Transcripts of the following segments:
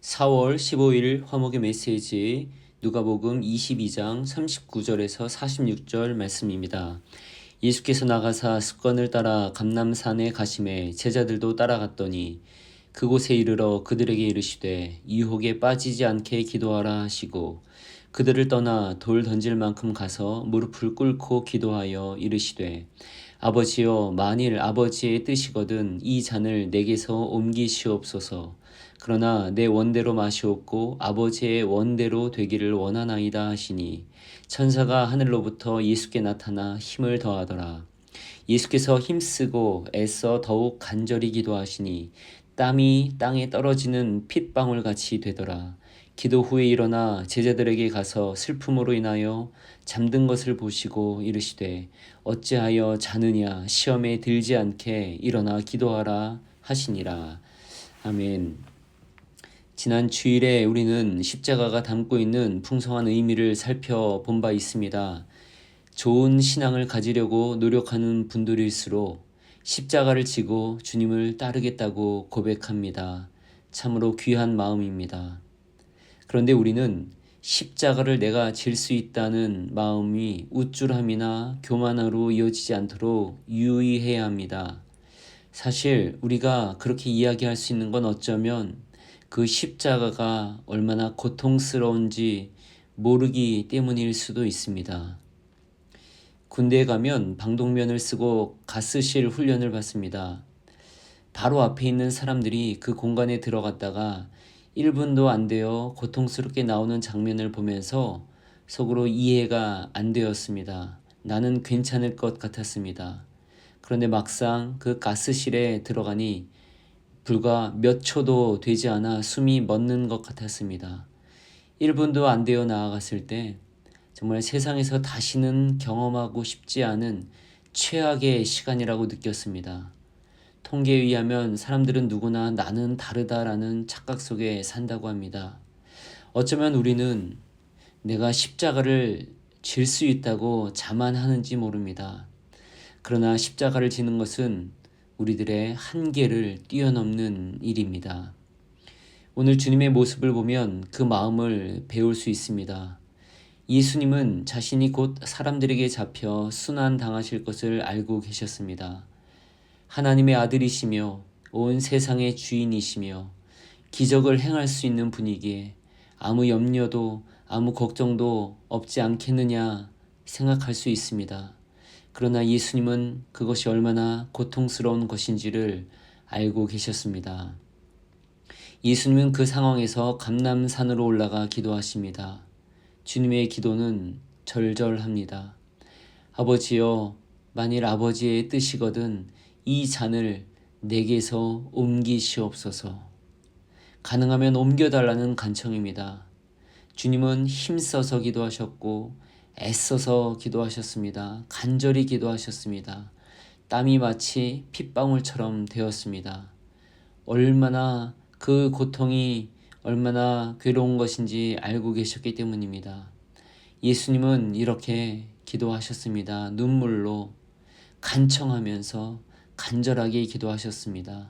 4월 15일 화목의 메시지 누가복음 22장 39절에서 46절 말씀입니다. 예수께서 나가사 습관을 따라 감남산에 가심에 제자들도 따라갔더니 그곳에 이르러 그들에게 이르시되 유혹에 빠지지 않게 기도하라 하시고 그들을 떠나 돌 던질 만큼 가서 무릎을 꿇고 기도하여 이르시되 아버지여 만일 아버지의 뜻이거든 이 잔을 내게서 옮기시옵소서. 그러나 내 원대로 마시옵고 아버지의 원대로 되기를 원하나이다 하시니 천사가 하늘로부터 예수께 나타나 힘을 더하더라. 예수께서 힘쓰고 애써 더욱 간절히 기도하시니 땀이 땅에 떨어지는 핏방울 같이 되더라 기도 후에 일어나 제자들에게 가서 슬픔으로 인하여 잠든 것을 보시고 이르시되 어찌하여 자느냐 시험에 들지 않게 일어나 기도하라 하시니라. 아멘. 지난 주일에 우리는 십자가가 담고 있는 풍성한 의미를 살펴본 바 있습니다. 좋은 신앙을 가지려고 노력하는 분들일수록 십자가를 지고 주님을 따르겠다고 고백합니다. 참으로 귀한 마음입니다. 그런데 우리는 십자가를 내가 질 수 있다는 마음이 우쭐함이나 교만으로 이어지지 않도록 유의해야 합니다. 사실 우리가 그렇게 이야기할 수 있는 건 어쩌면 그 십자가가 얼마나 고통스러운지 모르기 때문일 수도 있습니다. 군대에 가면 방독면을 쓰고 가스실 훈련을 받습니다. 바로 앞에 있는 사람들이 그 공간에 들어갔다가 1분도 안 되어 고통스럽게 나오는 장면을 보면서 속으로 이해가 안 되었습니다. 나는 괜찮을 것 같았습니다. 그런데 막상 그 가스실에 들어가니 불과 몇 초도 되지 않아 숨이 멎는 것 같았습니다. 1분도 안 되어 나아갔을 때 정말 세상에서 다시는 경험하고 싶지 않은 최악의 시간이라고 느꼈습니다. 통계에 의하면 사람들은 누구나 나는 다르다라는 착각 속에 산다고 합니다. 어쩌면 우리는 내가 십자가를 질 수 있다고 자만하는지 모릅니다. 그러나 십자가를 지는 것은 우리들의 한계를 뛰어넘는 일입니다. 오늘 주님의 모습을 보면 그 마음을 배울 수 있습니다. 예수님은 자신이 곧 사람들에게 잡혀 순환 당하실 것을 알고 계셨습니다. 하나님의 아들이시며 온 세상의 주인이시며 기적을 행할 수 있는 분이기에 아무 염려도 아무 걱정도 없지 않겠느냐 생각할 수 있습니다. 그러나 예수님은 그것이 얼마나 고통스러운 것인지를 알고 계셨습니다. 예수님은 그 상황에서 감남산으로 올라가 기도하십니다. 주님의 기도는 절절합니다. 아버지여, 만일 아버지의 뜻이거든 이 잔을 내게서 옮기시옵소서. 가능하면 옮겨달라는 간청입니다. 주님은 힘써서 기도하셨고 애써서 기도하셨습니다. 간절히 기도하셨습니다. 땀이 마치 핏방울처럼 되었습니다. 얼마나 그 고통이 얼마나 괴로운 것인지 알고 계셨기 때문입니다. 예수님은 이렇게 기도하셨습니다. 눈물로 간청하면서 간절하게 기도하셨습니다.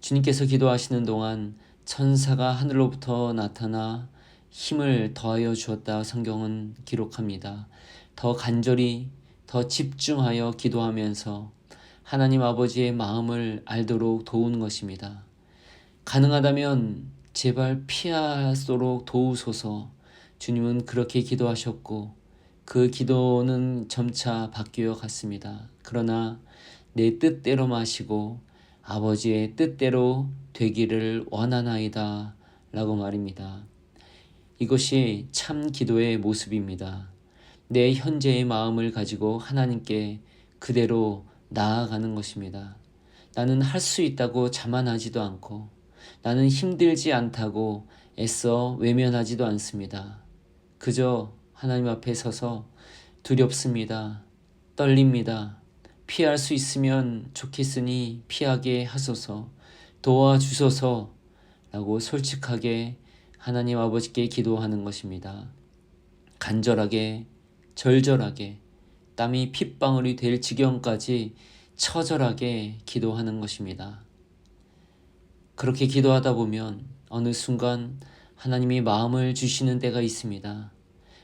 주님께서 기도하시는 동안 천사가 하늘로부터 나타나 힘을 더하여 주었다 성경은 기록합니다. 더 간절히 더 집중하여 기도하면서 하나님 아버지의 마음을 알도록 도우는 것입니다. 가능하다면 제발 피하도록 도우소서 주님은 그렇게 기도하셨고 그 기도는 점차 바뀌어 갔습니다. 그러나 내 뜻대로 마시고 아버지의 뜻대로 되기를 원하나이다. 라고 말입니다. 이것이 참 기도의 모습입니다. 내 현재의 마음을 가지고 하나님께 그대로 나아가는 것입니다. 나는 할 수 있다고 자만하지도 않고 나는 힘들지 않다고 애써 외면하지도 않습니다. 그저 하나님 앞에 서서 두렵습니다. 떨립니다. 피할 수 있으면 좋겠으니 피하게 하소서 도와주소서 라고 솔직하게 하나님 아버지께 기도하는 것입니다. 간절하게 절절하게 땀이 핏방울이 될 지경까지 처절하게 기도하는 것입니다. 그렇게 기도하다 보면 어느 순간 하나님이 마음을 주시는 때가 있습니다.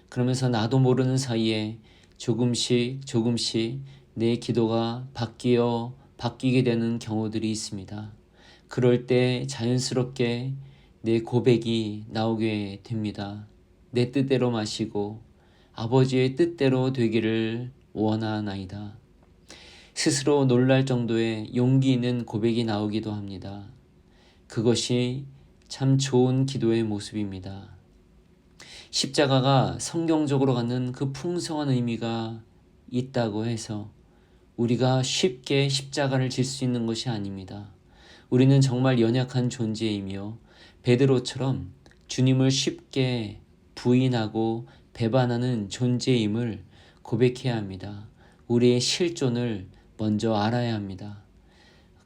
그러면서 나도 모르는 사이에 조금씩 조금씩 내 기도가 바뀌어 바뀌게 되는 경우들이 있습니다. 그럴 때 자연스럽게 내 고백이 나오게 됩니다. 내 뜻대로 마시고 아버지의 뜻대로 되기를 원하나이다. 스스로 놀랄 정도의 용기 있는 고백이 나오기도 합니다. 그것이 참 좋은 기도의 모습입니다. 십자가가 성경적으로 갖는 그 풍성한 의미가 있다고 해서 우리가 쉽게 십자가를 질 수 있는 것이 아닙니다. 우리는 정말 연약한 존재이며 베드로처럼 주님을 쉽게 부인하고 배반하는 존재임을 고백해야 합니다. 우리의 실존을 먼저 알아야 합니다.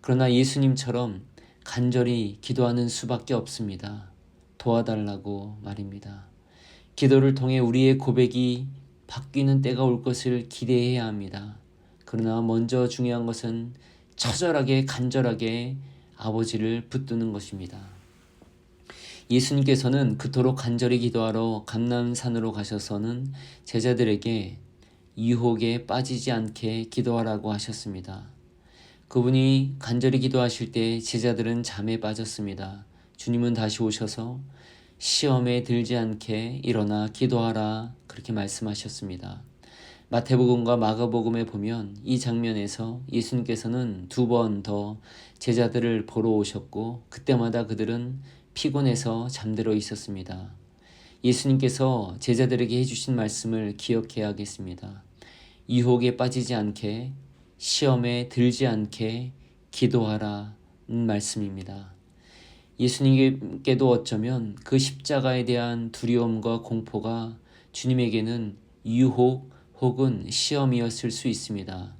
그러나 예수님처럼 간절히 기도하는 수밖에 없습니다. 도와달라고 말입니다. 기도를 통해 우리의 고백이 바뀌는 때가 올 것을 기대해야 합니다. 그러나 먼저 중요한 것은 처절하게 간절하게 아버지를 붙드는 것입니다. 예수님께서는 그토록 간절히 기도하러 감남산으로 가셔서는 제자들에게 유혹에 빠지지 않게 기도하라고 하셨습니다. 그분이 간절히 기도하실 때 제자들은 잠에 빠졌습니다. 주님은 다시 오셔서 시험에 들지 않게 일어나 기도하라 그렇게 말씀하셨습니다. 마태복음과 마가복음에 보면 이 장면에서 예수님께서는 두 번 더 제자들을 보러 오셨고 그때마다 그들은 피곤해서 잠들어 있었습니다. 예수님께서 제자들에게 해주신 말씀을 기억해야겠습니다. 유혹에 빠지지 않게 시험에 들지 않게 기도하라는 말씀입니다. 예수님께도 어쩌면 그 십자가에 대한 두려움과 공포가 주님에게는 유혹 혹은 시험이었을 수 있습니다.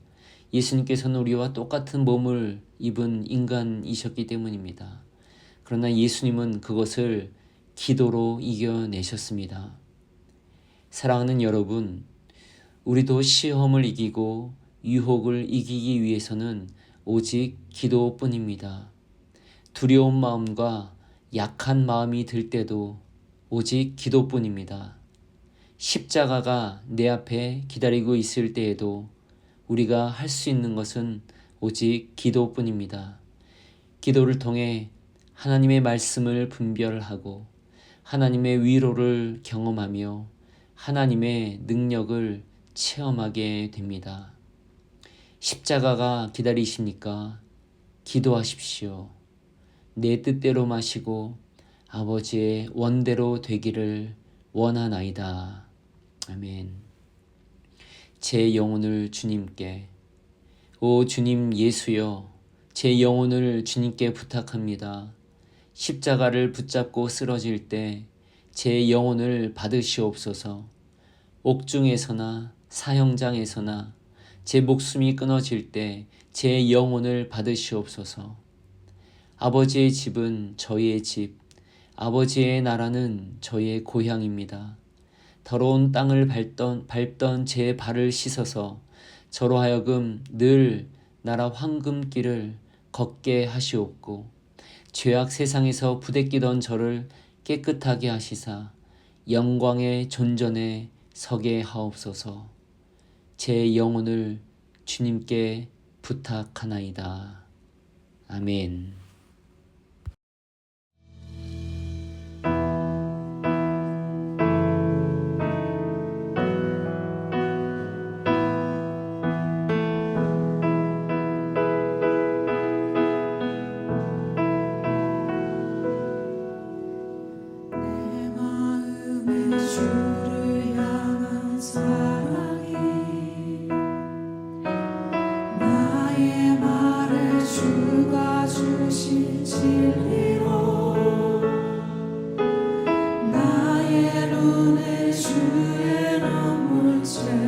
예수님께서는 우리와 똑같은 몸을 입은 인간이셨기 때문입니다. 그러나 예수님은 그것을 기도로 이겨내셨습니다. 사랑하는 여러분, 우리도 시험을 이기고 유혹을 이기기 위해서는 오직 기도뿐입니다. 두려운 마음과 약한 마음이 들 때도 오직 기도뿐입니다. 십자가가 내 앞에 기다리고 있을 때에도 우리가 할 수 있는 것은 오직 기도뿐입니다. 기도를 통해 하나님의 말씀을 분별하고 하나님의 위로를 경험하며 하나님의 능력을 체험하게 됩니다. 십자가가 기다리십니까? 기도하십시오. 내 뜻대로 마시고 아버지의 원대로 되기를 원하나이다. 아멘. 제 영혼을 주님께, 오 주님 예수여, 제 영혼을 주님께 부탁합니다. 십자가를 붙잡고 쓰러질 때 제 영혼을 받으시옵소서. 옥중에서나 사형장에서나 제 목숨이 끊어질 때 제 영혼을 받으시옵소서. 아버지의 집은 저희의 집, 아버지의 나라는 저희의 고향입니다. 더러운 땅을 밟던, 밟던 제 발을 씻어서 저로 하여금 늘 나라 황금길을 걷게 하시옵고 죄악 세상에서 부대끼던 저를 깨끗하게 하시사 영광의 존전에 서게 하옵소서 제 영혼을 주님께 부탁하나이다. 아멘. 주의 눈물 채